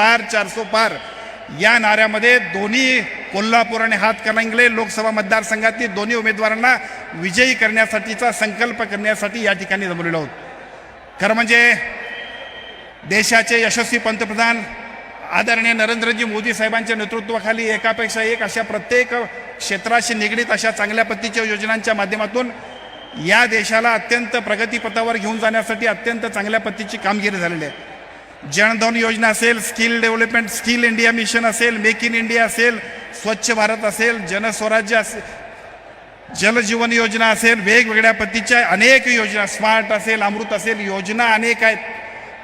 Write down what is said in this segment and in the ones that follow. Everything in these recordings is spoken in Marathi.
पार चारसो पार. या नाऱ्यामध्ये दोन्ही कोल्हापूर आणि हातकणंगले लोकसभा मतदारसंघातील दोन्ही उमेदवारांना विजयी करण्यासाठीचा संकल्प करण्यासाठी या ठिकाणी जमलेलो आहोत. खरं म्हणजे देशाचे यशस्वी पंतप्रधान आदरणीय नरेंद्रजी मोदी साहेबांच्या नेतृत्वाखाली एकापेक्षा एक अशा प्रत्येक क्षेत्राशी निगडीत अशा चांगल्या पद्धतीच्या योजनांच्या माध्यमातून या देशाला अत्यंत प्रगतीपथावर घेऊन जाण्यासाठी अत्यंत चांगल्या पद्धतीची कामगिरी झालेली आहे. जनधन योजना असेल skill development skill India mission असेल मेक इन इंडिया असेल स्वच्छ भारत असेल जनस्वराज्य असेल जलजीवन योजना असेल वेगवेगळ्या पद्धतीच्या अनेक योजना स्मार्ट असेल अमृत असेल योजना अनेक आहेत.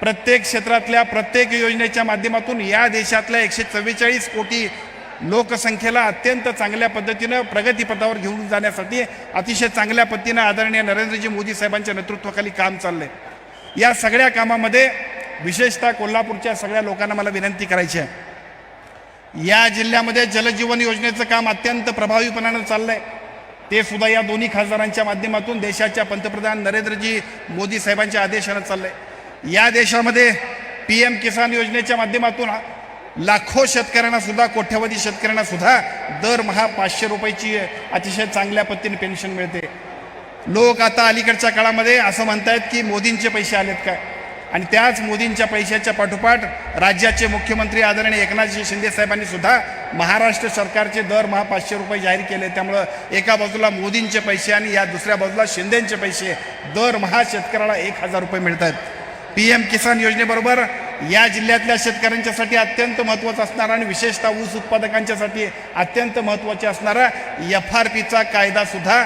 प्रत्येक क्षेत्रातल्या प्रत्येक योजनेच्या माध्यमातून या देशातल्या एकशे चव्वेचाळीस कोटी लोकसंख्येला अत्यंत चांगल्या पद्धतीनं प्रगतीपथावर घेऊन जाण्यासाठी अतिशय चांगल्या पद्धतीनं आदरणीय नरेंद्रजी मोदी साहेबांच्या नेतृत्वाखाली काम चाललंय. या सगळ्या कामामध्ये विशेषतः कोल्हापूरच्या सगळ्या लोकांना मला विनंती करायची आहे. या जिल्ह्यामध्ये जलजीवन योजनेचं काम अत्यंत प्रभावीपणानं चाललं आहे ते सुद्धा या दोन्ही खासदारांच्या माध्यमातून देशाच्या पंतप्रधान नरेंद्रजी मोदी साहेबांच्या आदेशानं चाललंय. या देशामध्ये पी एम किसान योजनेच्या माध्यमातून लाखो शेतकऱ्यांना सुद्धा कोट्यवधी शेतकऱ्यांना सुद्धा दरमहा पाचशे रुपयाची अतिशय चांगल्या पद्धतीने पेन्शन मिळते. लोक आता अलीकडच्या काळामध्ये असं म्हणतायत की मोदींचे पैसे आलेत काय आणि त्याच मोदींच्या पैशाच्या पाठोपाठ राज्याचे मुख्यमंत्री आदरणीय एकनाथजी शिंदे साहेबांनी सुद्धा महाराष्ट्र सरकारचे दरमहा पाचशे रुपये जाहीर केले. त्यामुळं एका बाजूला मोदींचे पैसे आणि या दुसऱ्या बाजूला शिंदेंचे पैसे दरमहा शेतकऱ्याला एक हजार रुपये मिळत आहेत पी एम किसान योजनेबरोबर या जिल्ह्यातल्या शेतकऱ्यांच्यासाठी अत्यंत महत्त्वाचं असणारा आणि विशेषतः ऊस उत्पादकांच्यासाठी अत्यंत महत्त्वाचे असणारा एफ आर पीचा कायदा सुद्धा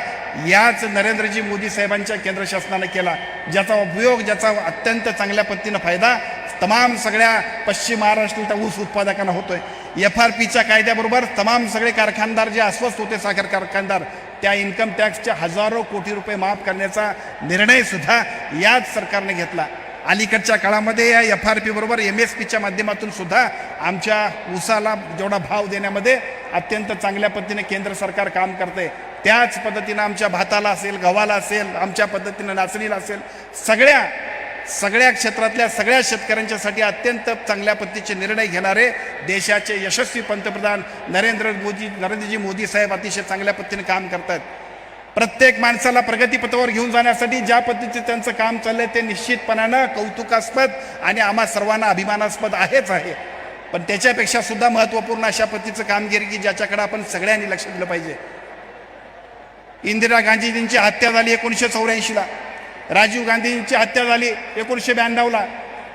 याच नरेंद्रजी मोदी साहेबांच्या केंद्र शासनानं केला ज्याचा उपयोग ज्याचा अत्यंत चांगल्या पद्धतीनं फायदा तमाम सगळ्या पश्चिम महाराष्ट्रातल्या ऊस उत्पादकांना होतोय. एफ आर पीच्या कायद्याबरोबर तमाम सगळे कारखानदार जे अस्वस्थ होते साखर कारखानदार त्या इन्कम टॅक्सच्या हजारो कोटी रुपये माफ करण्याचा निर्णयसुद्धा याच सरकारने घेतला. अलीकडच्या काळामध्ये या एफ आर पीबरोबर एम एस पीच्या माध्यमातून सुद्धा आमच्या ऊसाला जेवढा भाव देण्यामध्ये अत्यंत चांगल्या पद्धतीने केंद्र सरकार काम करते त्याच पद्धतीनं आमच्या भाताला असेल गव्हाला असेल आमच्या पद्धतीनं नाचणीला असेल सगळ्या सगळ्या क्षेत्रातल्या सगळ्या शेतकऱ्यांच्यासाठी अत्यंत चांगल्या पद्धतीचे निर्णय घेणारे देशाचे यशस्वी पंतप्रधान नरेंद्र मोदी नरेंद्रजी मोदी साहेब अतिशय चांगल्या पद्धतीने काम करतात प्रत्येक माणसाला प्रगतीपथावर घेऊन जाण्यासाठी ज्या पद्धतीचं त्यांचं काम चाललंय ते निश्चितपणानं कौतुकास्पद आणि आम्हा सर्वांना अभिमानास्पद आहेच आहे. पण त्याच्यापेक्षा सुद्धा महत्त्वपूर्ण अशा पद्धतीचं कामगिरी की ज्याच्याकडे आपण सगळ्यांनी लक्ष दिलं पाहिजे. इंदिरा गांधीजींची हत्या झाली एकोणीसशे चौऱ्याऐंशीला. राजीव गांधींची हत्या झाली एकोणीसशे ब्याण्णवला.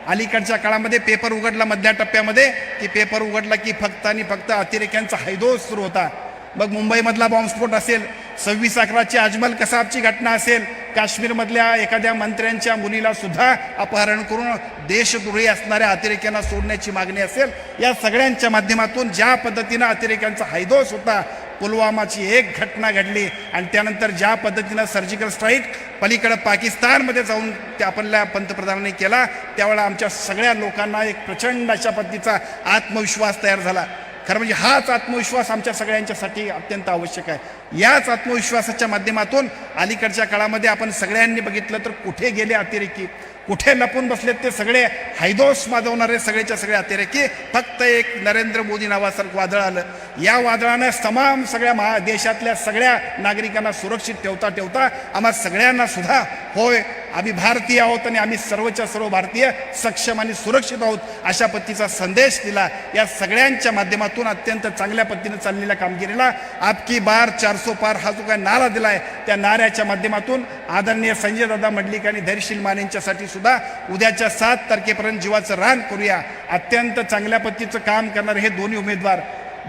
अलीकडच्या काळामध्ये पेपर उघडला मधल्या टप्प्यामध्ये की पेपर उघडला की फक्त आणि फक्त अतिरेक्यांचा हैदोस सुरू होता. मग मुंबईमधला बॉम्बस्फोट असेल सव्वीस अकराची अजमल कसाबची घटना असेल काश्मीरमधल्या एखाद्या मंत्र्यांच्या मुलीला सुद्धा अपहरण करून देशद्रोही असणाऱ्या अतिरेक्यांना सोडण्याची मागणी असेल या सगळ्यांच्या माध्यमातून ज्या पद्धतीनं अतिरेक्यांचा हैदोस होता पुलवामाची एक घटना घडली आणि त्यानंतर ज्या पद्धतीनं सर्जिकल स्ट्राईक पलीकडं पाकिस्तानमध्ये जाऊन त्या आपल्या पंतप्रधानांनी केला त्यावेळेला आमच्या सगळ्या लोकांना एक प्रचंड अशा पद्धतीचा आत्मविश्वास तयार झाला. खरं म्हणजे हाच आत्मविश्वास आमच्या सगळ्यांच्यासाठी अत्यंत आवश्यक आहे. याच आत्मविश्वासाच्या माध्यमातून अलीकडच्या काळामध्ये आपण सगळ्यांनी बघितलं तर कुठे गेले अतिरेकी? कुठे लपून बसलेत ते सगळे? हैदोस माजवणारे सगळेच्या सगळे अतिरेकी फक्त एक नरेंद्र मोदी नावासारखं वादळ आलं. या वादळानं तमाम सगळ्या महा देशातल्या सगळ्या नागरिकांना सुरक्षित ठेवता ठेवता आम्हा सगळ्यांना सुद्धा होय आम्ही भारतीय आहोत आणि आम्ही सर्वच्या सर्व भारतीय सक्षम आणि सुरक्षित आहोत अशा पद्धतीचा संदेश दिला. या सगळ्यांच्या माध्यमातून अत्यंत चांगल्या पद्धतीने चाललेल्या कामगिरीला आपकी बार चारसो पार हा जो काय नारा दिलाय त्या नाऱ्याच्या माध्यमातून आदरणीय संजय दादा मंडलिक आणि धैर्यशील मानेंच्यासाठी सुद्धा उद्याच्या सात तारखेपर्यंत जीवाचं रान करूया. अत्यंत चांगल्या पद्धतीचं काम करणारे हे दोन्ही उमेदवार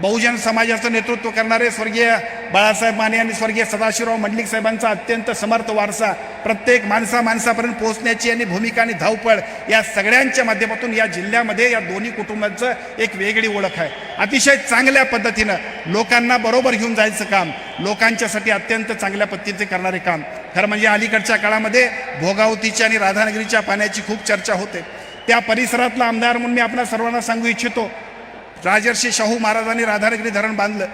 बहुजन समाजाचं नेतृत्व करणारे स्वर्गीय बाळासाहेब माने आणि स्वर्गीय सदाशिवराव मंडलिक साहेबांचा अत्यंत समर्थ वारसा प्रत्येक माणसा माणसापर्यंत पोहोचण्याची आणि भूमिका आणि धावपळ या सगळ्यांच्या माध्यमातून या जिल्ह्यामध्ये या दोन्ही कुटुंबांचं एक वेगळी ओळख आहे. अतिशय चांगल्या पद्धतीनं लोकांना बरोबर घेऊन जायचं काम लोकांच्यासाठी अत्यंत चांगल्या पद्धतीचे करणारे काम. खरं म्हणजे अलीकडच्या काळामध्ये भोगावतीच्या आणि राधानगरीच्या पाण्याची खूप चर्चा होते. त्या परिसरातला आमदार म्हणून मी आपल्या सर्वांना सांगू इच्छितो. राजर्षी शाहू महाराजांनी राधानगरी धरण बांधलं.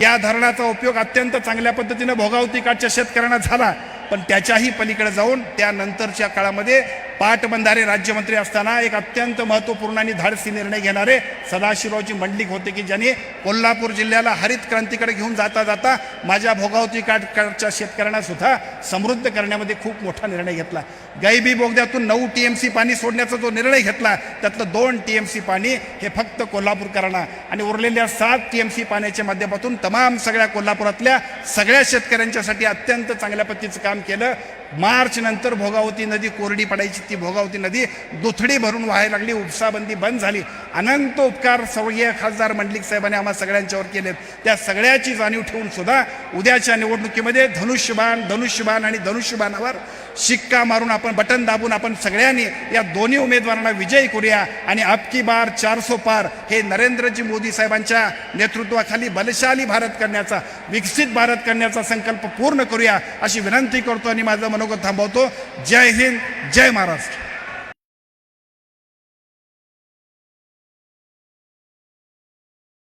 या धरणाचा उपयोग अत्यंत चांगल्या पद्धतीनं भोगावतीकाठच्या शेतकऱ्यांना झाला. पण त्याच्याही पलीकडे जाऊन त्यानंतरच्या काळामध्ये पाटबंधारे राज्यमंत्री असताना एक अत्यंत महत्त्वपूर्ण आणि धाडसी निर्णय घेणारे सदाशिवरावजी मंडलिक होते की ज्यांनी कोल्हापूर जिल्ह्याला हरित क्रांतीकडे घेऊन जाता जाता माझ्या भोगावती काटकडच्या शेतकऱ्यांना सुद्धा समृद्ध करण्यामध्ये खूप मोठा निर्णय घेतला. गैबी बोगद्यातून नऊ टी एम सी पाणी सोडण्याचा जो निर्णय घेतला त्यातलं दोन टी एम सी पाणी हे फक्त कोल्हापूरकरांना आणि उरलेल्या सात टी एम सी पाण्याच्या माध्यमातून तमाम सगळ्या कोल्हापुरातल्या सगळ्या शेतकऱ्यांच्यासाठी अत्यंत चांगल्या पद्धतीचं काम केलं. मार्च नंतर भोगावती नदी कोरडी पडायची. ती भोगावती नदी दुथडी भरून व्हायला लागली. उपसाबंदी बंद झाली. अनंत उपकार सवय खासदार मंडलिक साहेबांनी आम्हा सगळ्यांच्यावर केलेत त्या सगळ्याची जाणीव ठेवून सुद्धा उद्याच्या निवडणुकीमध्ये धनुष्यबाण धनुष्यबाण आणि धनुष्यबाणावर शिक्का मारून आपण बटन दाबून आपण सगळ्यांनी या दोन्ही उमेदवारांना विजयी करूया. आणि अबकी बार चारसो पार हे नरेंद्रजी मोदी साहेबांच्या नेतृत्वाखाली बलशाली भारत करण्याचा विकसित भारत करण्याचा संकल्प पूर्ण करूया अशी विनंती करतो आणि माझं मनोगत थांबवतो. जय हिंद जय महाराष्ट्र.